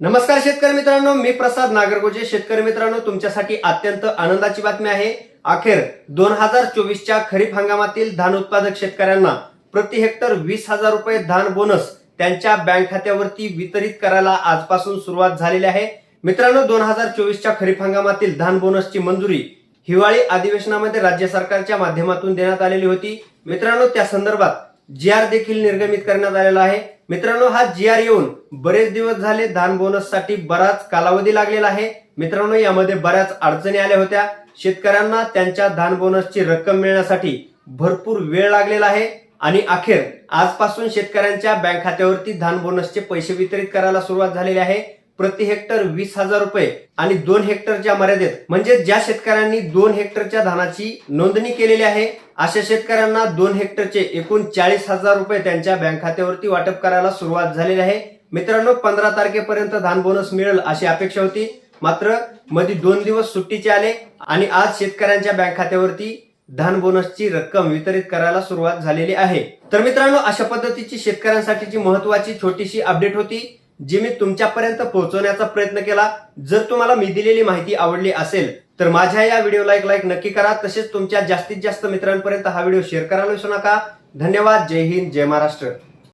नमस्कार शेतकरी मित्रांनो मी प्रसाद नागरगोजे. शेतकरी मित्रांनो तुमच्यासाठी अत्यंत आनंदाची बातमी आहे. अखेर दोन हजार चोवीसच्या खरीप हंगामातील धान उत्पादक शेतकऱ्यांना प्रति हेक्टर वीस हजार रुपये धान बोनस त्यांच्या बँक खात्यावरती वितरित करायला आजपासून सुरुवात झालेली आहे. मित्रांनो दोन हजार चोवीसच्या खरीप हंगामातील धान बोनसची मंजुरी हिवाळी अधिवेशनामध्ये राज्य सरकारच्या माध्यमातून देण्यात आलेली होती. मित्रांनो त्या संदर्भात जी आर देखील निर्गमित करण्यात आलेला आहे. मित्रांनो हा जी आर येऊन बरेच दिवस झाले धान बोनससाठी बराच कालावधी लागलेला आहे. मित्रांनो यामध्ये बऱ्याच अडचणी आल्या होत्या. शेतकऱ्यांना त्यांच्या धान बोनसची रक्कम मिळण्यासाठी भरपूर वेळ लागलेला आहे. आणि अखेर आजपासून शेतकऱ्यांच्या बँक खात्यावरती धान बोनसचे पैसे वितरित करायला सुरुवात झालेली आहे. प्रति हेक्टर वीस हजार रुपये आणि दोन हेक्टरच्या मर्यादेत. म्हणजे ज्या शेतकऱ्यांनी दोन हेक्टरच्या धानाची नोंदणी केलेली आहे अशा शेतकऱ्यांना दोन हेक्टरचे एकूण चाळीस हजार रुपये त्यांच्या बँक खात्यावरती वाटप करायला सुरुवात झालेली आहे. मित्रांनो पंधरा तारखेपर्यंत धान बोनस मिळेल अशी अपेक्षा होती. मात्रमध्ये दोन दिवस सुट्टीचे आले आणि आज शेतकऱ्यांच्या बँक खात्यावरती धान बोनसची रक्कम वितरित करायला सुरुवात झालेली आहे. तर मित्रांनो अशा पद्धतीची शेतकऱ्यांसाठीची महत्वाची छोटीशी अपडेट होती. जी मी तुमच्यापर्यंत पोहोचवण्याचा प्रयत्न केला जर तुम्हाला मी दिलेली माहिती आवडली असेल तर माझ्या या व्हिडिओला एक लाईक नक्की करा. तसेच तुमच्या जास्तीत जास्त मित्रांपर्यंत हा व्हिडिओ शेअर करायला विसरू नका. धन्यवाद. जय हिंद. जय महाराष्ट्र.